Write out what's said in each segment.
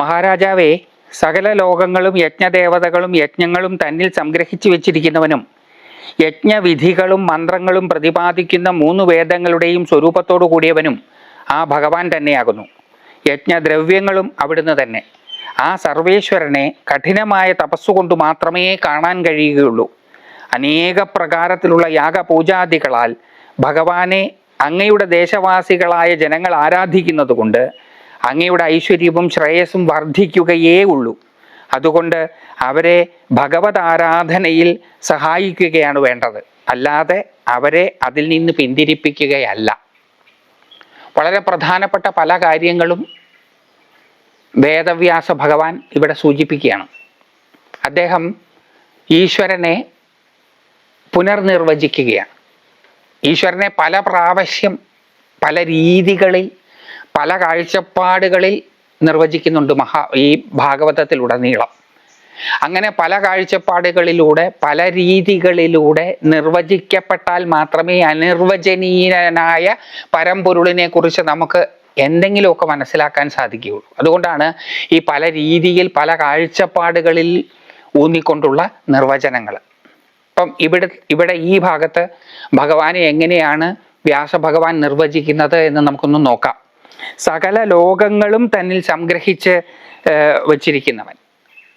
മഹാരാജാവേ സകല ലോകങ്ങളും യജ്ഞദേവതകളും യജ്ഞങ്ങളും തന്നിൽ സംഗ്രഹിച്ചു വെച്ചിരിക്കുന്നവനും യജ്ഞവിധികളും മന്ത്രങ്ങളും പ്രതിപാദിക്കുന്ന മൂന്ന് വേദങ്ങളുടെയും സ്വരൂപത്തോടു കൂടിയവനും ആ ഭഗവാൻ തന്നെയാകുന്നു. യജ്ഞദ്രവ്യങ്ങളും അവിടുന്ന് തന്നെ. ആ സർവേശ്വരനെ കഠിനമായ തപസ്സുകൊണ്ട് മാത്രമേ കാണാൻ കഴിയുകയുള്ളൂ. അനേക പ്രകാരത്തിലുള്ള യാഗപൂജാദികളാൽ ഭഗവാനെ അങ്ങയുടെ ദേശവാസികളായ ജനങ്ങൾ ആരാധിക്കുന്നത് കൊണ്ട് അങ്ങയുടെ ഐശ്വര്യവും ശ്രേയസ്സും വർദ്ധിക്കുകയേ ഉള്ളൂ. അതുകൊണ്ട് അവരെ ഭഗവത് ആരാധനയിൽ സഹായിക്കുകയാണ് വേണ്ടത്. അല്ലാതെ അവരെ അതിൽ നിന്ന് പിന്തിരിപ്പിക്കുകയല്ല. വളരെ പ്രധാനപ്പെട്ട പല കാര്യങ്ങളും വേദവ്യാസ ഭഗവാൻ ഇവിടെ സൂചിപ്പിക്കുകയാണ്. അദ്ദേഹം ഈശ്വരനെ പുനർനിർവചിക്കുകയാണ്. ഈശ്വരനെ പല പ്രാവശ്യം പല രീതികളിൽ പല കാഴ്ചപ്പാടുകളിൽ നിർവചിക്കുന്നുണ്ട് മഹാ ഈ ഭാഗവതത്തിലുടനീളം. അങ്ങനെ പല കാഴ്ചപ്പാടുകളിലൂടെ പല രീതികളിലൂടെ നിർവചിക്കപ്പെട്ടാൽ മാത്രമേ അനിർവചനീയനായ പരമ്പൊരുളിനെ കുറിച്ച് നമുക്ക് എന്തെങ്കിലുമൊക്കെ മനസ്സിലാക്കാൻ സാധിക്കുകയുള്ളൂ. അതുകൊണ്ടാണ് ഈ പല രീതിയിൽ പല കാഴ്ചപ്പാടുകളിൽ ഊന്നിക്കൊണ്ടുള്ള നിർവചനങ്ങൾ. ഇപ്പം ഇവിടെ ഇവിടെ ഈ ഭാഗത്ത് ഭഗവാനെ എങ്ങനെയാണ് വ്യാസഭഗവാൻ നിർവചിക്കുന്നത് എന്ന് നമുക്കൊന്ന് നോക്കാം. സകല ലോകങ്ങളും തന്നിൽ സംഗ്രഹിച്ച് വച്ചിരിക്കുന്നവൻ.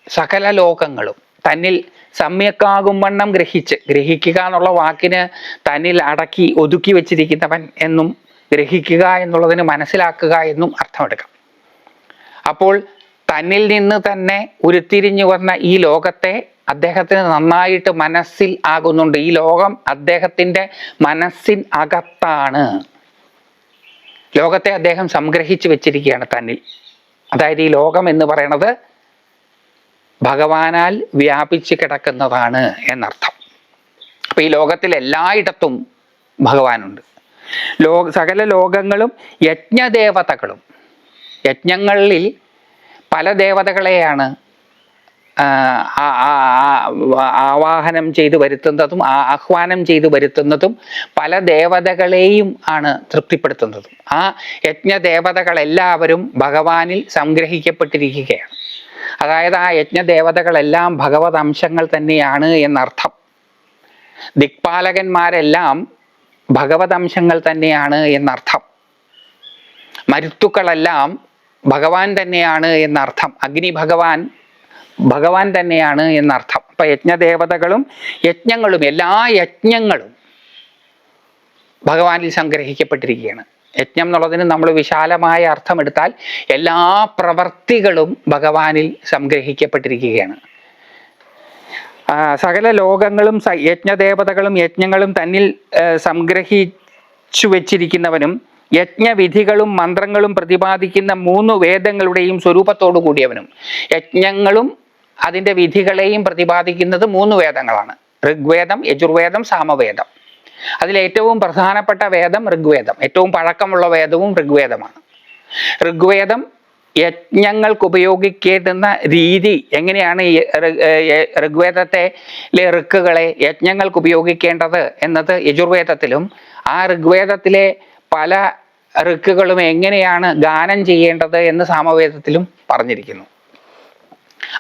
സകല ലോകങ്ങളും തന്നിൽ സമ്യക്കാകും വണ്ണം ഗ്രഹിച്ച് ഗ്രഹിക്കുക എന്നുള്ള വാക്കിന് തന്നിൽ അടക്കി ഒതുക്കി വെച്ചിരിക്കുന്നവൻ എന്നും ഗ്രഹിക്കുക എന്നുള്ളതിന് മനസ്സിലാക്കുക എന്നും അർത്ഥമെടുക്കാം. അപ്പോൾ തന്നിൽ നിന്ന് തന്നെ ഉരുത്തിരിഞ്ഞു വന്ന ഈ ലോകത്തെ അദ്ദേഹത്തിന് നന്നായിട്ട് മനസ്സിൽ ആകുന്നുണ്ട്. ഈ ലോകം അദ്ദേഹത്തിന്റെ മനസ്സിൻ അകത്താണ്. ലോകത്തെ അദ്ദേഹം സംഗ്രഹിച്ചു വെച്ചിരിക്കുകയാണ് തന്നിൽ. അതായത് ഈ ലോകം എന്ന് പറയുന്നത് ഭഗവാനാൽ വ്യാപിച്ച് കിടക്കുന്നതാണ് എന്നർത്ഥം. അപ്പൊ ഈ ലോകത്തിൽ എല്ലായിടത്തും ഭഗവാനുണ്ട്. ലോക സകല ലോകങ്ങളും യജ്ഞദേവതകളും. യജ്ഞങ്ങളിൽ പല ദേവതകളെയാണ് ആവാഹനം ചെയ്തു വരുത്തുന്നതും ആഹ്വാനം ചെയ്തു വരുത്തുന്നതും പല ദേവതകളെയും ആണ് തൃപ്തിപ്പെടുത്തുന്നതും. ആ യജ്ഞദേവതകളെല്ലാവരും ഭഗവാനിൽ സംഗ്രഹിക്കപ്പെട്ടിരിക്കുകയാണ്. അതായത് ആ യജ്ഞദേവതകളെല്ലാം ഭഗവത് അംശങ്ങൾ തന്നെയാണ് എന്നർത്ഥം. ദിക്പാലകന്മാരെല്ലാം ഭഗവത് അംശങ്ങൾ തന്നെയാണ് എന്നർത്ഥം. മരുത്തുക്കളെല്ലാം ഭഗവാൻ തന്നെയാണ് എന്നർത്ഥം. അഗ്നി ഭഗവാൻ ഭഗവാൻ തന്നെയാണ് എന്നർത്ഥം. അപ്പൊ യജ്ഞദേവതകളും യജ്ഞങ്ങളും എല്ലാ യജ്ഞങ്ങളും ഭഗവാനിൽ സംഗ്രഹിക്കപ്പെട്ടിരിക്കുകയാണ്. യജ്ഞം എന്നുള്ളതിന് നമ്മൾ വിശാലമായ അർത്ഥം എടുത്താൽ എല്ലാ പ്രവർത്തികളും ഭഗവാനിൽ സംഗ്രഹിക്കപ്പെട്ടിരിക്കുകയാണ്. സകല ലോകങ്ങളും യജ്ഞദേവതകളും യജ്ഞങ്ങളും തന്നിൽ സംഗ്രഹിച്ചു വെച്ചിരിക്കുന്നവനും യജ്ഞവിധികളും മന്ത്രങ്ങളും പ്രതിപാദിക്കുന്ന മൂന്ന് വേദങ്ങളുടെയും സ്വരൂപത്തോടു കൂടിയവനും യജ്ഞങ്ങളും അതിന്റെ വിധികളെയും പ്രതിപാദിക്കുന്നത് മൂന്ന് വേദങ്ങളാണ്. ഋഗ്വേദം യജുർവേദം സാമവേദം. അതിലേറ്റവും പ്രധാനപ്പെട്ട വേദം ഋഗ്വേദം. ഏറ്റവും പഴക്കമുള്ള വേദവും ഋഗ്വേദമാണ്. ഋഗ്വേദം യജ്ഞങ്ങൾക്ക് ഉപയോഗിക്കേണ്ടുന്ന രീതി എങ്ങനെയാണ് ഈ ഋഗ്വേദത്തെ ഋക്കുകളെ യജ്ഞങ്ങൾക്ക് ഉപയോഗിക്കേണ്ടത് എന്നത് യജുർവേദത്തിലും ആ ഋഗ്വേദത്തിലെ പല ഋക്കുകളും എങ്ങനെയാണ് ഗാനം ചെയ്യേണ്ടത് എന്ന് സാമവേദത്തിലും പറഞ്ഞിരിക്കുന്നു.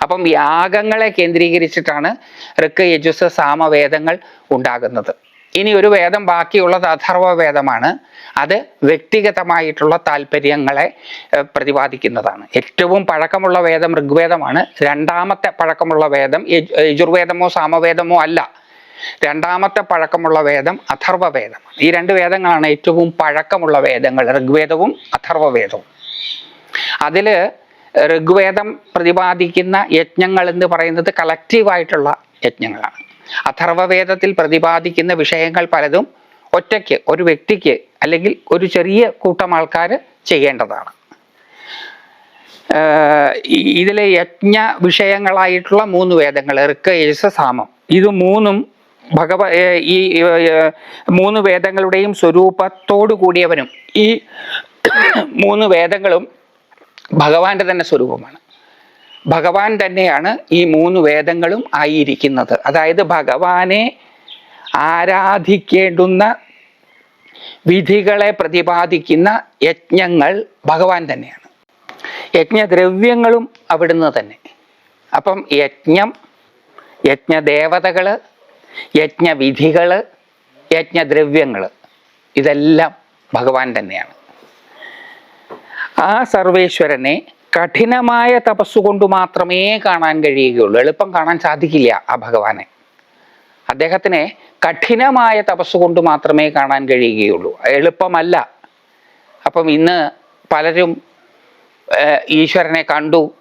അപ്പം യാഗങ്ങളെ കേന്ദ്രീകരിച്ചിട്ടാണ് ഋക്ക് യജുസ് സാമവേദങ്ങൾ ഉണ്ടാകുന്നത്. ഇനി ഒരു വേദം ബാക്കിയുള്ളത് അഥർവ വേദമാണ് അത് വ്യക്തിഗതമായിട്ടുള്ള താല്പര്യങ്ങളെ പ്രതിപാദിക്കുന്നതാണ്. ഏറ്റവും പഴക്കമുള്ള വേദം ഋഗ്വേദമാണ്. രണ്ടാമത്തെ പഴക്കമുള്ള വേദം യജു- യജുർവേദമോ സാമവേദമോ അല്ല. രണ്ടാമത്തെ പഴക്കമുള്ള വേദം അഥർവ വേദമാണ് ഈ രണ്ട് വേദങ്ങളാണ് ഏറ്റവും പഴക്കമുള്ള വേദങ്ങൾ ഋഗ്വേദവും അഥർവ വേദവും അതിൽ ഋഗ്വേദം പ്രതിപാദിക്കുന്ന യജ്ഞങ്ങൾ എന്ന് പറയുന്നത് കളക്റ്റീവായിട്ടുള്ള യജ്ഞങ്ങളാണ്. അഥർവവേദത്തിൽ പ്രതിപാദിക്കുന്ന വിഷയങ്ങൾ പലതും ഒറ്റയ്ക്ക് ഒരു വ്യക്തിക്ക് അല്ലെങ്കിൽ ഒരു ചെറിയ കൂട്ടം ആൾക്കാർ ചെയ്യേണ്ടതാണ്. ഇതിലെ യജ്ഞ വിഷയങ്ങളായിട്ടുള്ള മൂന്ന് വേദങ്ങൾ ഋക്ക് യേശ സാമം. ഇത് മൂന്നും ഭഗവ ഈ മൂന്ന് വേദങ്ങളുടെയും സ്വരൂപത്തോടു കൂടിയവനും ഈ മൂന്ന് വേദങ്ങളും ഭഗവാന്റെ തന്നെ സ്വരൂപമാണ്. ഭഗവാൻ തന്നെയാണ് ഈ മൂന്ന് വേദങ്ങളും ആയിരിക്കുന്നത്. അതായത് ഭഗവാനെ ആരാധിക്കേണ്ടുന്ന വിധികളെ പ്രതിപാദിക്കുന്ന യജ്ഞങ്ങൾ ഭഗവാൻ തന്നെയാണ്. യജ്ഞദ്രവ്യങ്ങളും അവിടുന്ന് തന്നെ. അപ്പം യജ്ഞം യജ്ഞദേവതകൾ യജ്ഞവിധികൾ യജ്ഞദ്രവ്യങ്ങൾ ഇതെല്ലാം ഭഗവാൻ തന്നെയാണ്. ആ സർവേശ്വരനെ കഠിനമായ തപസ്സുകൊണ്ട് മാത്രമേ കാണാൻ കഴിയുകയുള്ളൂ. എളുപ്പം കാണാൻ സാധിക്കില്ല ആ ഭഗവാനെ. അദ്ദേഹത്തിനെ കഠിനമായ തപസ്സുകൊണ്ട് മാത്രമേ കാണാൻ കഴിയുകയുള്ളൂ. എളുപ്പമല്ല. അപ്പം ഇന്ന് പലരും ഈശ്വരനെ കണ്ടു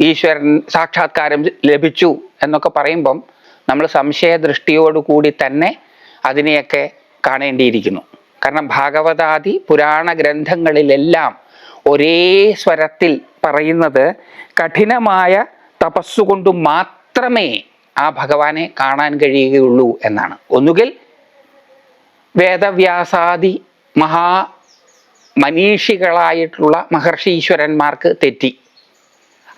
ഈശ്വരൻ സാക്ഷാത്കാരം ലഭിച്ചു എന്നൊക്കെ പറയുമ്പം നമ്മൾ സംശയദൃഷ്ടിയോടുകൂടി തന്നെ അതിനെയൊക്കെ കാണേണ്ടിയിരിക്കുന്നു. കാരണം ഭാഗവതാദി പുരാണ ഗ്രന്ഥങ്ങളിലെല്ലാം ഒരേ സ്വരത്തിൽ പറയുന്നത് കഠിനമായ തപസ്സുകൊണ്ട് മാത്രമേ ആ ഭഗവാനെ കാണാൻ കഴിയുകയുള്ളൂ എന്നാണ്. ഒന്നുകിൽ വേദവ്യാസാദി മഹാ മനീഷികളായിട്ടുള്ള മഹർഷീശ്വരന്മാർക്ക് തെറ്റി.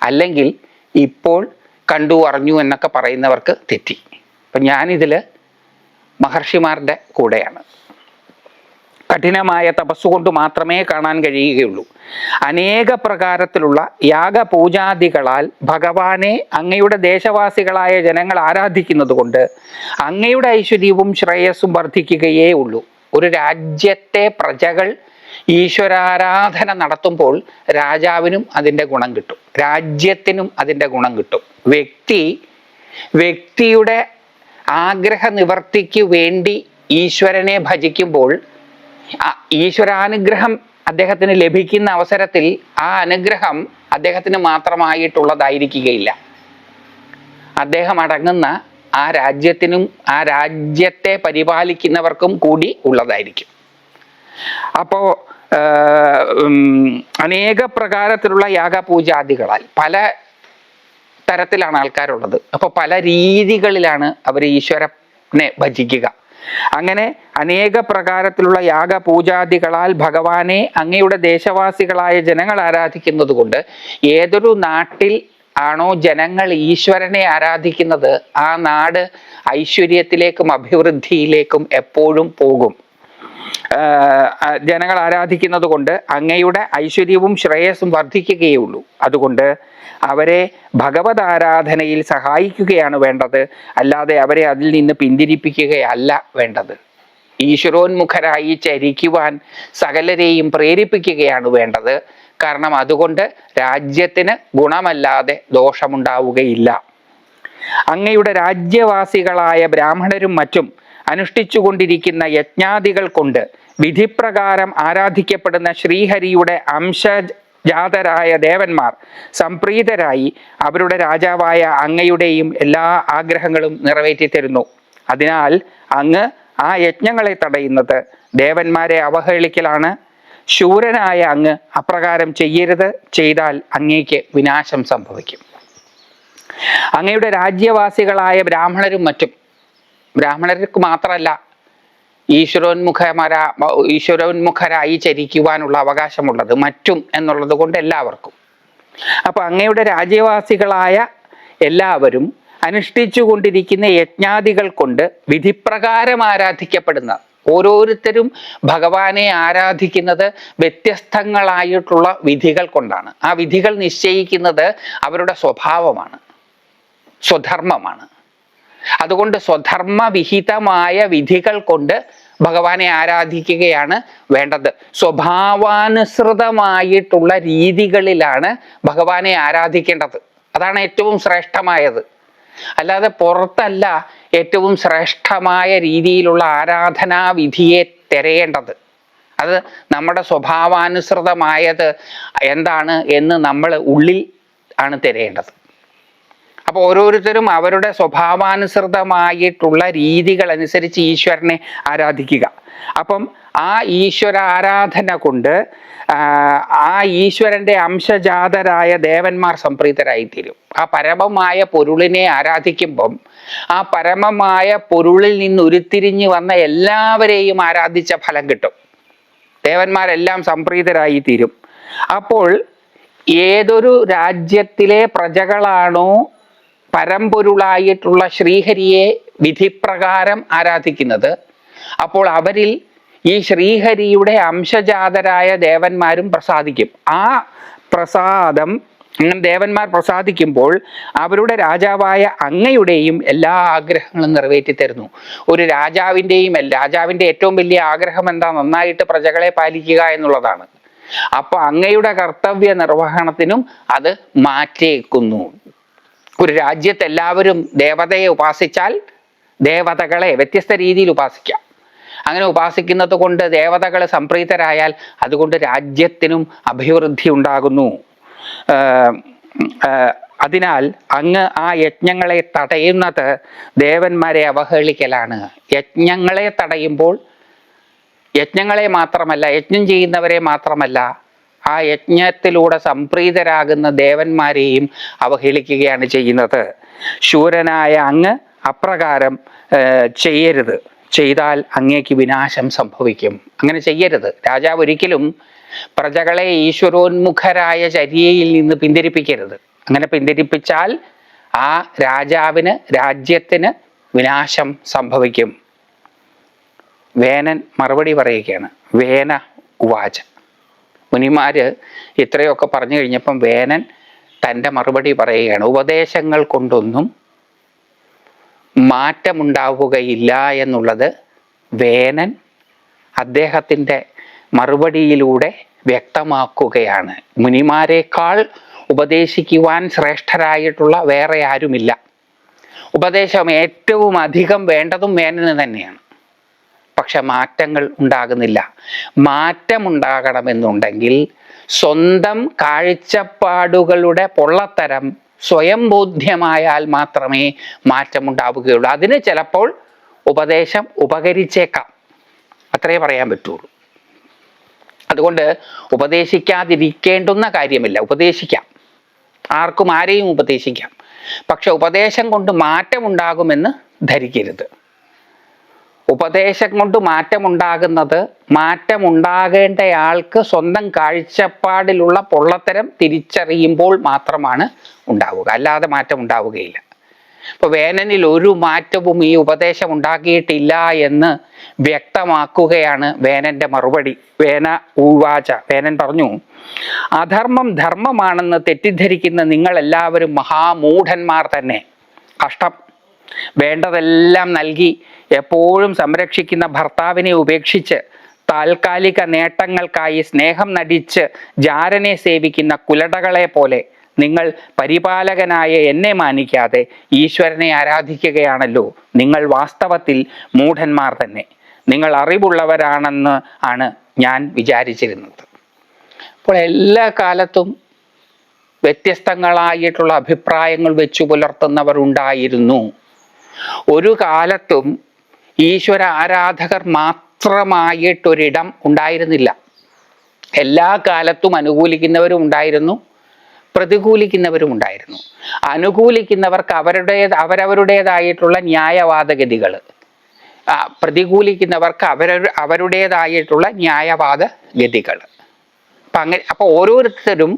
അല്ലെങ്കിൽ ഇപ്പോൾ കണ്ടു അറിഞ്ഞു എന്നൊക്കെ പറയുന്നവർക്ക് തെറ്റി. അപ്പം ഞാനിതിൽ മഹർഷിമാരുടെ കൂടെയാണ്. കഠിനമായ തപസ്സുകൊണ്ട് മാത്രമേ കാണാൻ കഴിയുകയുള്ളൂ. അനേക പ്രകാരത്തിലുള്ള യാഗപൂജാദികളാൽ ഭഗവാനെ അങ്ങയുടെ ദേശവാസികളായ ജനങ്ങൾ ആരാധിക്കുന്നത് കൊണ്ട് അങ്ങയുടെ ഐശ്വര്യവും ശ്രേയസ്സും വർദ്ധിക്കുകയേ ഉള്ളൂ. ഒരു രാജ്യത്തെ പ്രജകൾ ഈശ്വരാരാധന നടത്തുമ്പോൾ രാജാവിനും അതിന്റെ ഗുണം കിട്ടും. രാജ്യത്തിനും അതിന്റെ ഗുണം കിട്ടും. വ്യക്തി വ്യക്തിയുടെ ആഗ്രഹ നിവർത്തിക്ക് വേണ്ടി ഈശ്വരനെ ഭജിക്കുമ്പോൾ ഈശ്വരാനുഗ്രഹം അദ്ദേഹത്തിന് ലഭിക്കുന്ന അവസരത്തിൽ ആ അനുഗ്രഹം അദ്ദേഹത്തിന് മാത്രമായിട്ടുള്ളതായിരിക്കുകയില്ല. അദ്ദേഹം അടങ്ങുന്ന ആ രാജ്യത്തിനും ആ രാജ്യത്തെ പരിപാലിക്കുന്നവർക്കും കൂടി ഉള്ളതായിരിക്കും. അപ്പോ ആഹ്, ഉം, അനേക പ്രകാരത്തിലുള്ള യാഗപൂജാദികളാൽ പല തരത്തിലാണ് ആൾക്കാരുള്ളത്. അപ്പോൾ പല രീതികളിലാണ് അവർ ഈശ്വരനെ ഭജിക്കുക. അങ്ങനെ അനേക പ്രകാരത്തിലുള്ള യാഗപൂജാദികളാൽ ഭഗവാനെ അങ്ങയുടെ ദേശവാസികളായ ജനങ്ങൾ ആരാധിക്കുന്നത് കൊണ്ട് ഏതൊരു നാട്ടിൽ ആണോ ജനങ്ങൾ ഈശ്വരനെ ആരാധിക്കുന്നത് ആ നാട് ഐശ്വര്യത്തിലേക്കും അഭിവൃദ്ധിയിലേക്കും എപ്പോഴും പോകും. ജനങ്ങൾ ആരാധിക്കുന്നത് കൊണ്ട് അങ്ങയുടെ ഐശ്വര്യവും ശ്രേയസ്സും വർദ്ധിക്കുകയുള്ളൂ അതുകൊണ്ട് അവരെ ഭഗവത് ആരാധനയിൽ സഹായിക്കുകയാണ് വേണ്ടത്. അല്ലാതെ അവരെ അതിൽ നിന്ന് പിന്തിരിപ്പിക്കുകയല്ല വേണ്ടത്. ഈശ്വരോന്മുഖരായി ചരിക്കുവാൻ സകലരെയും പ്രേരിപ്പിക്കുകയാണ് വേണ്ടത്. കാരണം അതുകൊണ്ട് രാജ്യത്തിന് ഗുണമല്ലാതെ ദോഷമുണ്ടാവുകയില്ല. അങ്ങയുടെ രാജ്യവാസികളായ ബ്രാഹ്മണരും മറ്റും അനുഷ്ഠിച്ചുകൊണ്ടിരിക്കുന്ന യജ്ഞാദികൾ കൊണ്ട് വിധിപ്രകാരം ആരാധിക്കപ്പെടുന്ന ശ്രീഹരിയുടെ അംശജാതരായ ദേവന്മാർ സംപ്രീതരായി അവരുടെ രാജാവായ അങ്ങയുടെയും എല്ലാ ആഗ്രഹങ്ങളും നിറവേറ്റി തരുന്നു അതിനാൽ അങ്ങ് ആ യജ്ഞങ്ങളെ തടയുന്നത് ദേവന്മാരെ അവഹേളിക്കലാണ്. ശൂരനായ അങ്ങ് അപ്രകാരം ചെയ്യരുത് ചെയ്താൽ അങ്ങേക്ക് വിനാശം സംഭവിക്കും. അങ്ങയുടെ രാജ്യവാസികളായ ബ്രാഹ്മണരും മറ്റും ബ്രാഹ്മണർക്ക് മാത്രമല്ല ഈശ്വരോന്മുഖമര ഈശ്വരോന്മുഖരായി ചരിക്കുവാനുള്ള അവകാശമുള്ളത് മറ്റും എന്നുള്ളത് കൊണ്ട് എല്ലാവർക്കും. അപ്പോൾ അങ്ങയുടെ രാജ്യവാസികളായ എല്ലാവരും അനുഷ്ഠിച്ചു കൊണ്ടിരിക്കുന്ന യജ്ഞാദികൾ കൊണ്ട് വിധിപ്രകാരം ആരാധിക്കപ്പെടുന്ന ഓരോരുത്തരും ഭഗവാനെ ആരാധിക്കുന്നത് വ്യത്യസ്തങ്ങളായിട്ടുള്ള വിധികൾ കൊണ്ടാണ്. ആ വിധികൾ നിശ്ചയിക്കുന്നത് അവരുടെ സ്വഭാവമാണ് സ്വധർമ്മമാണ്. അതുകൊണ്ട് സ്വധർമ്മവിഹിതമായ വിധികൾ കൊണ്ട് ഭഗവാനെ ആരാധിക്കുകയാണ് വേണ്ടത്. സ്വഭാവാനുസൃതമായിട്ടുള്ള രീതികളിലാണ് ഭഗവാനെ ആരാധിക്കേണ്ടത്. അതാണ് ഏറ്റവും ശ്രേഷ്ഠമായത്. അല്ലാതെ പുറത്തല്ല ഏറ്റവും ശ്രേഷ്ഠമായ രീതിയിലുള്ള ആരാധനാ വിധിയെ തിരയേണ്ടത്. അത് നമ്മുടെ സ്വഭാവാനുസൃതമായത് എന്താണ് എന്ന് നമ്മൾ ഉള്ളിൽ ആണ് തിരയേണ്ടത്. അപ്പോൾ ഓരോരുത്തരും അവരുടെ സ്വഭാവാനുസൃതമായിട്ടുള്ള രീതികൾ അനുസരിച്ച് ഈശ്വരനെ ആരാധിക്കുക. അപ്പം ആ ഈശ്വര ആരാധന കൊണ്ട് ആ, ഈശ്വരന്റെ അംശജാതരായ ദേവന്മാർ സംപ്രീതരായിത്തീരും. ആ പരമമായ പൊരുളിനെ ആരാധിക്കുമ്പം ആ പരമമായ പൊരുളിൽ നിന്ന് ഉരുത്തിരിഞ്ഞു വന്ന എല്ലാവരെയും ആരാധിച്ച ഫലം കിട്ടും. ദേവന്മാരെല്ലാം സംപ്രീതരായിത്തീരും. അപ്പോൾ ഏതൊരു രാജ്യത്തിലെ പ്രജകളാണോ പരമ്പൊരുളായിട്ടുള്ള ശ്രീഹരിയെ വിധിപ്രകാരം ആരാധിക്കുന്നത്. അപ്പോൾ അവരിൽ ഈ ശ്രീഹരിയുടെ അംശജാതരായ ദേവന്മാരും പ്രസാദിക്കും. ആ പ്രസാദം ദേവന്മാർ പ്രസാദിക്കുമ്പോൾ അവരുടെ രാജാവായ അങ്ങയുടെയും എല്ലാ ആഗ്രഹങ്ങളും നിറവേറ്റി തരുന്നു. ഒരു രാജാവിന്റെയും രാജാവിന്റെ ഏറ്റവും വലിയ ആഗ്രഹം എന്താ? നന്നായിട്ട് പ്രജകളെ പാലിക്കുക എന്നുള്ളതാണ്. അപ്പൊ അങ്ങയുടെ കർത്തവ്യ നിർവഹണത്തിനും അത് മാറ്റിയേക്കുന്നു ഒരു രാജ്യത്ത് എല്ലാവരും ദേവതയെ ഉപാസിച്ചാൽ ദേവതകളെ വ്യത്യസ്ത രീതിയിൽ ഉപാസിക്കാം. അങ്ങനെ ഉപാസിക്കുന്നത് കൊണ്ട് ദേവതകൾ സംപ്രീതരായാൽ അതുകൊണ്ട് രാജ്യത്തിനും അഭിവൃദ്ധി ഉണ്ടാകുന്നു. അതിനാൽ അങ്ങ് ആ യജ്ഞങ്ങളെ തടയുന്നത് ദേവന്മാരെ അവഹേളിക്കലാണ്. യജ്ഞങ്ങളെ തടയുമ്പോൾ യജ്ഞങ്ങളെ മാത്രമല്ല യജ്ഞം ചെയ്യുന്നവരെ മാത്രമല്ല ആ യജ്ഞത്തിലൂടെ സംപ്രീതരാകുന്ന ദേവന്മാരെയും അവഹേളിക്കുകയാണ് ചെയ്യുന്നത്. ശൂരനായ അങ്ങ് അപ്രകാരം ചെയ്യരുത്. ചെയ്താൽ അങ്ങേക്ക് വിനാശം സംഭവിക്കും. അങ്ങനെ ചെയ്യരുത്. രാജാവ് ഒരിക്കലും പ്രജകളെ ഈശ്വരോന്മുഖരായ ചര്യയിൽ നിന്ന് പിന്തിരിപ്പിക്കരുത്. അങ്ങനെ പിന്തിരിപ്പിച്ചാൽ ആ രാജാവിന് രാജ്യത്തിന് വിനാശം സംഭവിക്കും. വേനൻ മറുപടി പറയുകയാണ്. വേന ഉവാച മുനിമാര് ഇത്രയൊക്കെ പറഞ്ഞു കഴിഞ്ഞപ്പം വേനൻ തന്റെ മറുപടി പറയുകയാണ് ഉപദേശങ്ങൾ കൊണ്ടൊന്നും മാറ്റമുണ്ടാവുകയില്ല എന്നുള്ളത് വേനൻ അദ്ദേഹത്തിന്റെ മറുപടിയിലൂടെ വ്യക്തമാക്കുകയാണ്. മുനിമാരെക്കാൾ ഉപദേശിക്കുവാൻ ശ്രേഷ്ഠരായിട്ടുള്ള വേറെ ആരുമില്ല. ഉപദേശം ഏറ്റവും അധികം വേണ്ടതും വേനന് തന്നെയാണ്. പക്ഷെ മാറ്റങ്ങൾ ഉണ്ടാകുന്നില്ല. മാറ്റമുണ്ടാകണമെന്നുണ്ടെങ്കിൽ സ്വന്തം കാഴ്ചപ്പാടുകളുടെ പൊള്ളത്തരം സ്വയം ബോധ്യമായാൽ മാത്രമേ മാറ്റമുണ്ടാവുകയുള്ളൂ. അതിന് ചിലപ്പോൾ ഉപദേശം ഉപകരിച്ചേക്കാം. അത്രേ പറയാൻ പറ്റുള്ളൂ. അതുകൊണ്ട് ഉപദേശിക്കാതിരിക്കേണ്ടുന്ന കാര്യമില്ല. ഉപദേശിക്കാം. ആർക്കും ആരെയും ഉപദേശിക്കാം. പക്ഷെ ഉപദേശം കൊണ്ട് മാറ്റമുണ്ടാകുമെന്ന് ധരിക്കരുത്. ഉപദേശം കൊണ്ട് മാറ്റമുണ്ടാകുന്നത് മാറ്റമുണ്ടാകേണ്ടയാൾക്ക് സ്വന്തം കാഴ്ചപ്പാടിലുള്ള പൊള്ളത്തരം തിരിച്ചറിയുമ്പോൾ മാത്രമാണ് ഉണ്ടാവുക. അല്ലാതെ മാറ്റം ഉണ്ടാവുകയില്ല ഇപ്പൊ വേനനിൽ ഒരു മാറ്റവും ഈ ഉപദേശം ഉണ്ടാക്കിയിട്ടില്ല എന്ന് വ്യക്തമാക്കുകയാണ് വേനന്റെ മറുപടി. വേന ഊവാച വേനൻ പറഞ്ഞു അധർമ്മം ധർമ്മമാണെന്ന് തെറ്റിദ്ധരിക്കുന്ന നിങ്ങൾ എല്ലാവരും മഹാമൂഢന്മാർ തന്നെ. കഷ്ടം. വേണ്ടതെല്ലാം നൽകി എപ്പോഴും സംരക്ഷിക്കുന്ന ഭർത്താവിനെ ഉപേക്ഷിച്ച് താൽക്കാലിക നേട്ടങ്ങൾക്കായി സ്നേഹം നടിച്ച് ജാരനെ സേവിക്കുന്ന കുലടകളെ പോലെ നിങ്ങൾ പരിപാലകനായ എന്നെ മാനിക്കാതെ ഈശ്വരനെ ആരാധിക്കുകയാണല്ലോ. നിങ്ങൾ വാസ്തവത്തിൽ മൂഢന്മാർ തന്നെ. നിങ്ങൾ അറിവുള്ളവരാണെന്ന് ആണ് ഞാൻ വിചാരിച്ചിരുന്നത്. അപ്പോൾ എല്ലാ കാലത്തും വ്യത്യസ്തങ്ങളായിട്ടുള്ള അഭിപ്രായങ്ങൾ വെച്ചു പുലർത്തുന്നവർ ഉണ്ടായിരുന്നു ഒരു കാലത്തും ഈശ്വര ആരാധകർ മാത്രമായിട്ടൊരിടം ഉണ്ടായിരുന്നില്ല. എല്ലാ കാലത്തും അനുകൂലിക്കുന്നവരും ഉണ്ടായിരുന്നു പ്രതികൂലിക്കുന്നവരും ഉണ്ടായിരുന്നു. അനുകൂലിക്കുന്നവർക്ക് അവരുടെ അവരവരുടേതായിട്ടുള്ള ന്യായവാദഗതികൾ പ്രതികൂലിക്കുന്നവർക്ക് അവര അവരുടേതായിട്ടുള്ള ന്യായവാദ ഗതികൾ അപ്പം അങ്ങനെ അപ്പോൾ ഓരോരുത്തരും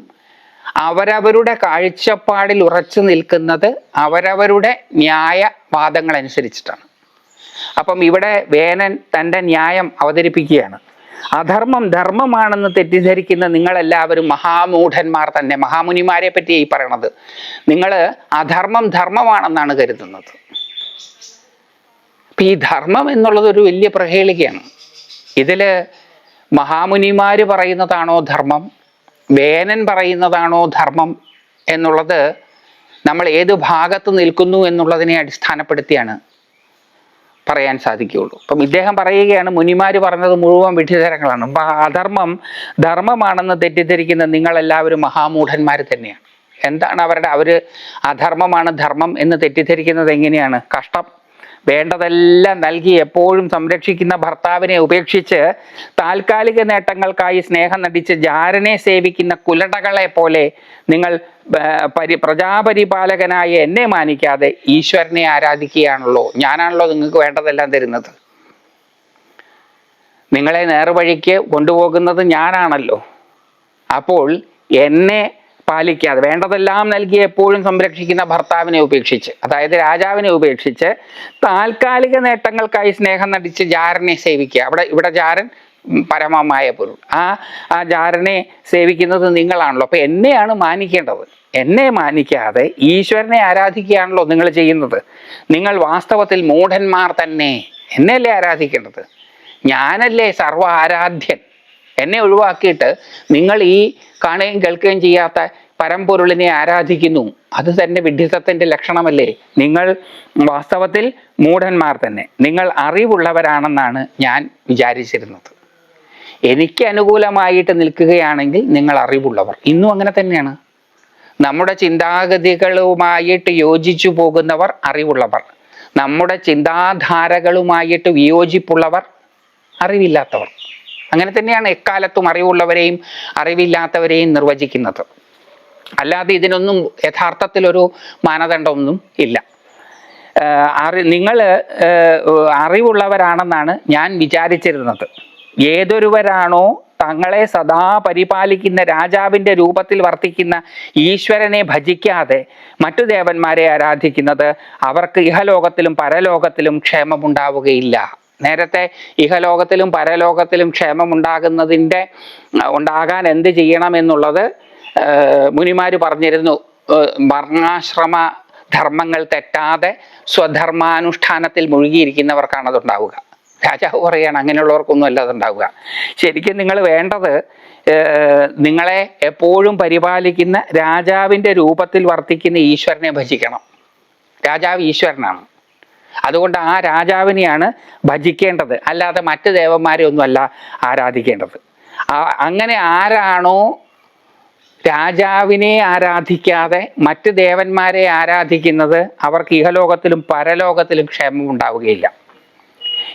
അവരവരുടെ കാഴ്ചപ്പാടിൽ ഉറച്ചു നിൽക്കുന്നത് അവരവരുടെ ന്യായവാദങ്ങൾ അനുസരിച്ചിട്ടാണ് അപ്പം ഇവിടെ വേനൻ തന്റെ ന്യായം അവതരിപ്പിക്കുകയാണ്. അധർമ്മം ധർമ്മമാണെന്ന് തെറ്റിദ്ധരിക്കുന്ന നിങ്ങളെല്ലാവരും മഹാമൂഢന്മാർ തന്നെ മഹാമുനിമാരെ പറ്റി ഈ പറയണത്. നിങ്ങൾ അധർമ്മം ധർമ്മമാണെന്നാണ് കരുതുന്നത്. ഈ ധർമ്മം എന്നുള്ളത് ഒരു വലിയ പ്രഹേളികയാണ്. ഇതിൽ മഹാമുനിമാർ പറയുന്നതാണോ ധർമ്മം? വേനൻ പറയുന്നതാണോ ധർമ്മം? എന്നുള്ളത് നമ്മൾ ഏത് ഭാഗത്ത് നിൽക്കുന്നു എന്നുള്ളതിനെ അടിസ്ഥാനപ്പെടുത്തിയാണ് പറയാൻ സാധിക്കുകയുള്ളൂ. അപ്പം ഇദ്ദേഹം പറയുകയാണ് മുനിമാർ പറഞ്ഞത് മുഴുവൻ വിഡ്ഢിതരങ്ങളാണ്. അപ്പം അധർമ്മം ധർമ്മമാണെന്ന് തെറ്റിദ്ധരിക്കുന്ന നിങ്ങളെല്ലാവരും മഹാമൂഢന്മാർ തന്നെയാണ്. എന്താണ് അവരുടെ അവർ അധർമ്മമാണ് ധർമ്മം എന്ന് തെറ്റിദ്ധരിക്കുന്നത് എങ്ങനെയാണ്? കഷ്ടം. വേണ്ടതെല്ലാം നൽകി എപ്പോഴും സംരക്ഷിക്കുന്ന ഭർത്താവിനെ ഉപേക്ഷിച്ച് താൽക്കാലിക നേട്ടങ്ങൾക്കായി സ്നേഹം നടിച്ച് ജാരനെ സേവിക്കുന്ന കുലടകളെ പോലെ നിങ്ങൾ പരി പ്രജാപരിപാലകനായ എന്നെ മാനിക്കാതെ ഈശ്വരനെ ആരാധിക്കുകയാണല്ലോ. ഞാനാണല്ലോ നിങ്ങൾക്ക് വേണ്ടതെല്ലാം തരുന്നത്. നിങ്ങളെ നേർവഴിക്ക് കൊണ്ടുപോകുന്നത് ഞാനാണല്ലോ. അപ്പോൾ എന്നെ പാലിക്കാതെ വേണ്ടതെല്ലാം നൽകി എപ്പോഴും സംരക്ഷിക്കുന്ന ഭർത്താവിനെ ഉപേക്ഷിച്ച് അതായത് രാജാവിനെ ഉപേക്ഷിച്ച് താൽക്കാലിക നേട്ടങ്ങൾക്കായി സ്നേഹം നടിച്ച് ജാരനെ സേവിക്കുക. അവിടെ ഇവിടെ ജാരൻ പരമമായ പൊരുൾ. ആ ആ ജാരനെ സേവിക്കുന്നത് നിങ്ങളാണല്ലോ. അപ്പൊ എന്നെയാണ് മാനിക്കേണ്ടത്. എന്നെ മാനിക്കാതെ ഈശ്വരനെ ആരാധിക്കുകയാണല്ലോ നിങ്ങൾ ചെയ്യുന്നത്. നിങ്ങൾ വാസ്തവത്തിൽ മൂഢന്മാർ തന്നെ. എന്നെയല്ലേ ആരാധിക്കേണ്ടത്? ഞാനല്ലേ സർവ ആരാധ്യൻ? എന്നെ ഒഴിവാക്കിയിട്ട് നിങ്ങൾ ഈ കാണുകയും കേൾക്കുകയും ചെയ്യാത്ത പരമ്പൊരുളിനെ ആരാധിക്കുന്നു. അത് തന്നെ വിഡ്ഢിത്തത്തിന്റെ ലക്ഷണമല്ലേ? നിങ്ങൾ വാസ്തവത്തിൽ മൂഢന്മാർ തന്നെ. നിങ്ങൾ അറിവുള്ളവരാണെന്നാണ് ഞാൻ വിചാരിച്ചിരുന്നത്. എനിക്ക് അനുകൂലമായിട്ട് നിൽക്കുകയാണെങ്കിൽ നിങ്ങൾ അറിവുള്ളവർ. ഇന്നും അങ്ങനെ തന്നെയാണ്. നമ്മുടെ ചിന്താഗതികളുമായിട്ട് യോജിച്ചു പോകുന്നവർ അറിവുള്ളവർ. നമ്മുടെ ചിന്താധാരകളുമായിട്ട് വിയോജിപ്പുള്ളവർ അറിവില്ലാത്തവർ. അങ്ങനെ തന്നെയാണ് എക്കാലത്തും അറിവുള്ളവരെയും അറിവില്ലാത്തവരെയും നിർവചിക്കുന്നത്. അല്ലാതെ ഇതിനൊന്നും യഥാർത്ഥത്തിലൊരു മാനദണ്ഡമൊന്നും ഇല്ല. അറി നിങ്ങൾ അറിവുള്ളവരാണെന്നാണ് ഞാൻ വിചാരിച്ചിരുന്നത്. ഏതൊരുവരാണോ തങ്ങളെ സദാ പരിപാലിക്കുന്ന രാജാവിന്റെ രൂപത്തിൽ വർത്തിക്കുന്ന ഈശ്വരനെ ഭജിക്കാതെ മറ്റു ദേവന്മാരെ ആരാധിക്കുന്നത് അവർക്ക് ഇഹലോകത്തിലും പരലോകത്തിലും ക്ഷേമമുണ്ടാവുകയില്ല. നേരത്തെ ഇഹലോകത്തിലും പരലോകത്തിലും ക്ഷേമമുണ്ടാകുന്നതിന്റെ ഉണ്ടാകുന്നതിന്റെ ഉണ്ടാകാൻ എന്ത് ചെയ്യണമെന്നുള്ളത് മുനിമാർ പറഞ്ഞിരുന്നു. വർണാശ്രമ ധർമ്മങ്ങൾ തെറ്റാതെ സ്വധർമാനുഷ്ഠാനത്തിൽ മുഴുകിയിരിക്കുന്നവർക്കാണ് അതുണ്ടാവുക. രാജാവ് പറയാണ് അങ്ങനെയുള്ളവർക്കൊന്നും അല്ല അതുണ്ടാവുക. ശരിക്കും നിങ്ങൾ വേണ്ടത് നിങ്ങളെ എപ്പോഴും പരിപാലിക്കുന്ന രാജാവിന്റെ രൂപത്തിൽ വർത്തിക്കുന്ന ഈശ്വരനെ ഭജിക്കണം. രാജാവ് ഈശ്വരനാണ്. അതുകൊണ്ട് ആ രാജാവിനെയാണ് ഭജിക്കേണ്ടത്. അല്ലാതെ മറ്റ് ദേവന്മാരെ ഒന്നുമല്ല ആരാധിക്കേണ്ടത്. അങ്ങനെ ആരാണോ രാജാവിനെ ആരാധിക്കാതെ മറ്റ് ദേവന്മാരെ ആരാധിക്കുന്നത് അവർക്ക് ഇഹലോകത്തിലും പരലോകത്തിലും ക്ഷേമം ഉണ്ടാവുകയില്ല.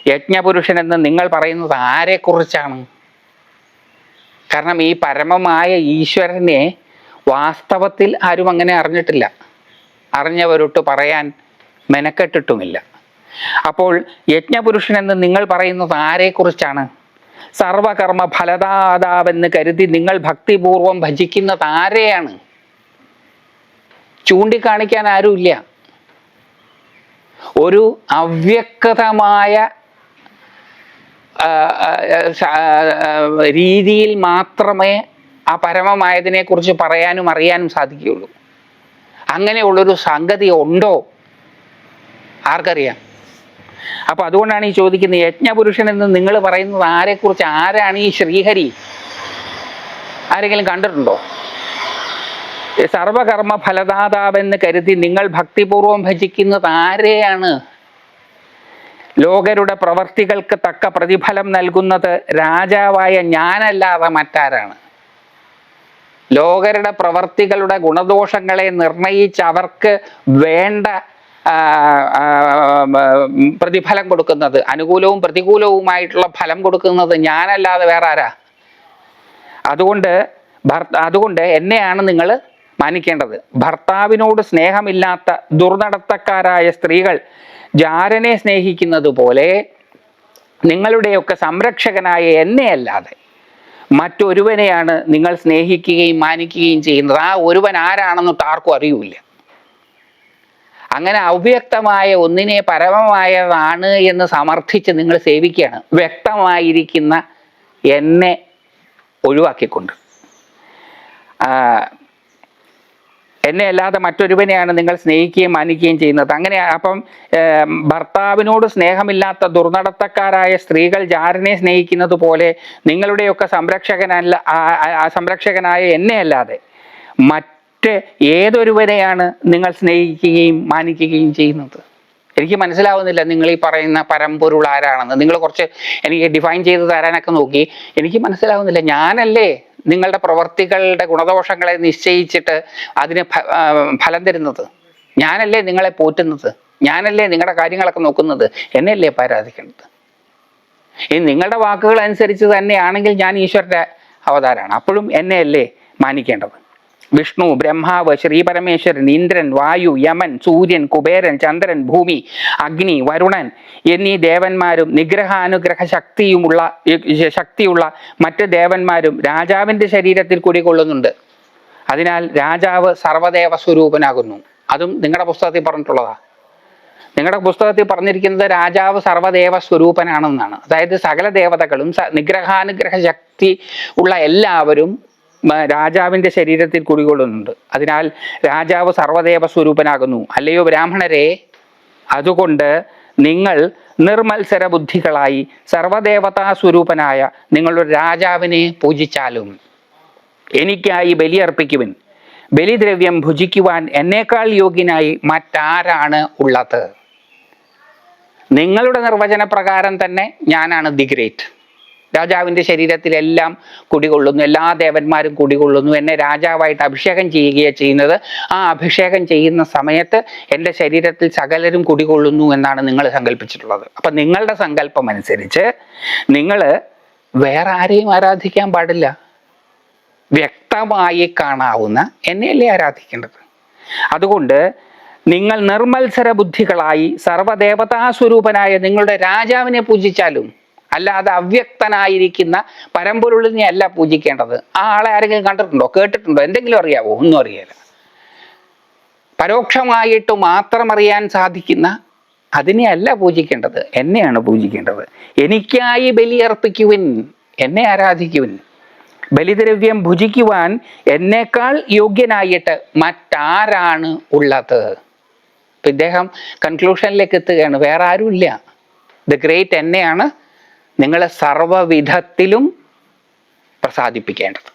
യജ്ഞപുരുഷൻ എന്ന് നിങ്ങൾ പറയുന്നത് ആരെക്കുറിച്ചാണ്? കാരണം ഈ പരമമായ ഈശ്വരനെ വാസ്തവത്തിൽ ആരും അങ്ങനെ അറിഞ്ഞിട്ടില്ല. അറിഞ്ഞവരൊട്ട് പറയാൻ മെനക്കെട്ടിട്ടുമില്ല. അപ്പോൾ യജ്ഞപുരുഷൻ എന്ന് നിങ്ങൾ പറയുന്നത് ആരെക്കുറിച്ചാണ്? സർവകർമ്മ ഫലദാതാവെന്ന് കരുതി നിങ്ങൾ ഭക്തിപൂർവം ഭജിക്കുന്നത് ആരെയാണ്? ചൂണ്ടിക്കാണിക്കാൻ ആരുമില്ല. ഒരു അവ്യക്തമായ രീതിയിൽ മാത്രമേ ആ പരമമായതിനെക്കുറിച്ച് പറയാനും അറിയാനും സാധിക്കുകയുള്ളൂ. അങ്ങനെയുള്ളൊരു സംഗതി ഉണ്ടോ? ആർക്കറിയാം? അപ്പൊ അതുകൊണ്ടാണ് ഈ ചോദിക്കുന്നത് യജ്ഞപുരുഷൻ എന്ന് നിങ്ങൾ പറയുന്നത് ആരെക്കുറിച്ച്? ആരാണ് ഈ ശ്രീഹരി? ആരെങ്കിലും കണ്ടിട്ടുണ്ടോ? സർവകർമ്മ ഫലദാതാവെന്ന് കരുതി നിങ്ങൾ ഭക്തിപൂർവം ഭജിക്കുന്നത് ആരെയാണ്? ലോകരുടെ പ്രവർത്തികൾക്ക് തക്ക പ്രതിഫലം നൽകുന്നത് രാജാവായ ഞാനല്ലാതെ മറ്റാരാണ്? ലോകരുടെ പ്രവർത്തികളുടെ ഗുണദോഷങ്ങളെ നിർണയിച്ച് അവർക്ക് വേണ്ട പ്രതിഫലം കൊടുക്കുന്നത്. അനുകൂലവും പ്രതികൂലവുമായിട്ടുള്ള ഫലം കൊടുക്കുന്നത് ഞാനല്ലാതെ വേറെ ആരാ? അതുകൊണ്ട് അതുകൊണ്ട് എന്നെയാണ് നിങ്ങൾ മാനിക്കേണ്ടത്. ഭർത്താവിനോട് സ്നേഹമില്ലാത്ത ദുർനടത്തക്കാരായ സ്ത്രീകൾ ജാരനെ സ്നേഹിക്കുന്നത് പോലെ നിങ്ങളുടെയൊക്കെ സംരക്ഷകനായ എന്നെയല്ലാതെ മറ്റൊരുവനെയാണ് നിങ്ങൾ സ്നേഹിക്കുകയും മാനിക്കുകയും ചെയ്യുന്നത്. ആ ഒരുവൻ ആരാണെന്ന് ആർക്കും അറിയൂല അങ്ങനെ അവ്യക്തമായ ഒന്നിനെ പരമമായതാണ് എന്ന് സമർത്ഥിച്ച് നിങ്ങൾ സേവിക്കുകയാണ്. വ്യക്തമായിരിക്കുന്ന എന്നെ ഒഴിവാക്കിക്കൊണ്ട്. എന്നെ അല്ലാതെ മറ്റൊരുവനെയാണ് നിങ്ങൾ സ്നേഹിക്കുകയും മാനിക്കുകയും ചെയ്യുന്നത്. അങ്ങനെ അപ്പം ഭർത്താവിനോട് സ്നേഹമില്ലാത്ത ദുർനടത്തക്കാരായ സ്ത്രീകൾ ജാരനെ സ്നേഹിക്കുന്നത് പോലെ നിങ്ങളുടെയൊക്കെ സംരക്ഷകനല്ല സംരക്ഷകനായ എന്നെ അല്ലാതെ മറ്റ് ഏതൊരുവരെയാണ് നിങ്ങൾ സ്നേഹിക്കുകയും മാനിക്കുകയും ചെയ്യുന്നത്? എനിക്ക് മനസ്സിലാവുന്നില്ല നിങ്ങൾ ഈ പറയുന്ന പരമ്പൊരുൾ ആരാണെന്ന്. നിങ്ങൾ കുറച്ച് എനിക്ക് ഡിഫൈൻ ചെയ്ത് തരാനൊക്കെ നോക്കി. എനിക്ക് മനസ്സിലാവുന്നില്ല. ഞാനല്ലേ നിങ്ങളുടെ പ്രവർത്തികളുടെ ഗുണദോഷങ്ങളെ നിശ്ചയിച്ചിട്ട് അതിന് ഫലം തരുന്നത്? ഞാനല്ലേ നിങ്ങളെ പോറ്റുന്നത്? ഞാനല്ലേ നിങ്ങളുടെ കാര്യങ്ങളൊക്കെ നോക്കുന്നത്? എന്നെയല്ലേ ആരാധിക്കേണ്ടത് ഈ നിങ്ങളുടെ വാക്കുകൾ അനുസരിച്ച് തന്നെയാണെങ്കിൽ ഞാൻ ഈശ്വരന്റെ അവതാരമാണ് അപ്പോഴും എന്നെയല്ലേ മാനിക്കേണ്ടത്? വിഷ്ണു ബ്രഹ്മാവ് ശ്രീപരമേശ്വരൻ ഇന്ദ്രൻ വായു യമൻ സൂര്യൻ കുബേരൻ ചന്ദ്രൻ ഭൂമി അഗ്നി വരുണൻ എന്നീ ദേവന്മാരും നിഗ്രഹാനുഗ്രഹ ശക്തിയുമുള്ള ശക്തിയുള്ള മറ്റ് ദേവന്മാരും രാജാവിന്റെ ശരീരത്തിൽ കുടികൊള്ളുന്നുണ്ട്. അതിനാൽ രാജാവ് സർവദേവ സ്വരൂപനാകുന്നു. അതും നിങ്ങളുടെ പുസ്തകത്തിൽ പറഞ്ഞിട്ടുള്ളതാ. നിങ്ങളുടെ പുസ്തകത്തിൽ പറഞ്ഞിരിക്കുന്നത് രാജാവ് സർവദേവ സ്വരൂപനാണെന്നാണ്. അതായത് സകല ദേവതകളും നിഗ്രഹാനുഗ്രഹ ശക്തി ഉള്ള എല്ലാവരും മ, രാജാവിന്റെ ശരീരത്തിൽ കുടികൊള്ളുന്നുണ്ട്. അതിനാൽ രാജാവ് സർവദേവ സ്വരൂപനാകുന്നു. അല്ലയോ ബ്രാഹ്മണരെ അതുകൊണ്ട് നിങ്ങൾ നിർമത്സര ബുദ്ധികളായി സർവദേവതാ സ്വരൂപനായ നിങ്ങളുടെ രാജാവിനെ പൂജിച്ചാലും എനിക്കായി ബലിയർപ്പിക്കുവിൻ. ബലിദ്രവ്യം ഭുജിക്കുവാൻ എന്നേക്കാൾ യോഗ്യനായി മറ്റാരാണ് ഉള്ളത്? നിങ്ങളുടെ നിർവചന പ്രകാരം തന്നെ ഞാനാണ് ദി ഗ്രേറ്റ്. രാജാവിന്റെ ശരീരത്തിലെല്ലാം കുടികൊള്ളുന്നു. എല്ലാ ദേവന്മാരും കുടികൊള്ളുന്നു. എന്നെ രാജാവായിട്ട് അഭിഷേകം ചെയ്യുകയാണ് ചെയ്യുന്നത്. ആ അഭിഷേകം ചെയ്യുന്ന സമയത്ത് എന്റെ ശരീരത്തിൽ സകലരും കുടികൊള്ളുന്നു എന്നാണ് നിങ്ങൾ സങ്കല്പിച്ചിട്ടുള്ളത് അപ്പം നിങ്ങളുടെ സങ്കല്പം അനുസരിച്ച് നിങ്ങൾ വേറെ ആരെയും ആരാധിക്കാൻ പാടില്ല. വ്യക്തമായി കാണാവുന്ന എന്നെയല്ലേ ആരാധിക്കേണ്ടത്? അതുകൊണ്ട് നിങ്ങൾ നിർമത്സര ബുദ്ധികളായി സർവദേവതാ സ്വരൂപനായ നിങ്ങളുടെ രാജാവിനെ പൂജിച്ചാലും അല്ലാതെ അവ്യക്തനായിരിക്കുന്ന പരമ്പൊരുളിനെ അല്ല പൂജിക്കേണ്ടത്. ആ ആളെ ആരെങ്കിലും കണ്ടിട്ടുണ്ടോ? കേട്ടിട്ടുണ്ടോ? എന്തെങ്കിലും അറിയാവോ? ഒന്നും അറിയില്ല പരോക്ഷമായിട്ട് മാത്രം അറിയാൻ സാധിക്കുന്ന അതിനെ അല്ല പൂജിക്കേണ്ടത്. എന്നെയാണ് പൂജിക്കേണ്ടത്. എനിക്കായി ബലിയർപ്പിക്കുവിൻ എന്നെ ആരാധിക്കുവിൻ. ബലിദ്രവ്യം ഭുജിക്കുവാൻ എന്നേക്കാൾ യോഗ്യനായിട്ട് മറ്റാരാണ് ഉള്ളത്? ഇദ്ദേഹം കൺക്ലൂഷനിലേക്ക് എത്തുകയാണ്. വേറെ ആരുമില്ല. ദ ഗ്രേറ്റ് എന്നെയാണ് നിങ്ങൾ സർവവിധത്തിലും പ്രസാദിപ്പിക്കേണ്ടത്.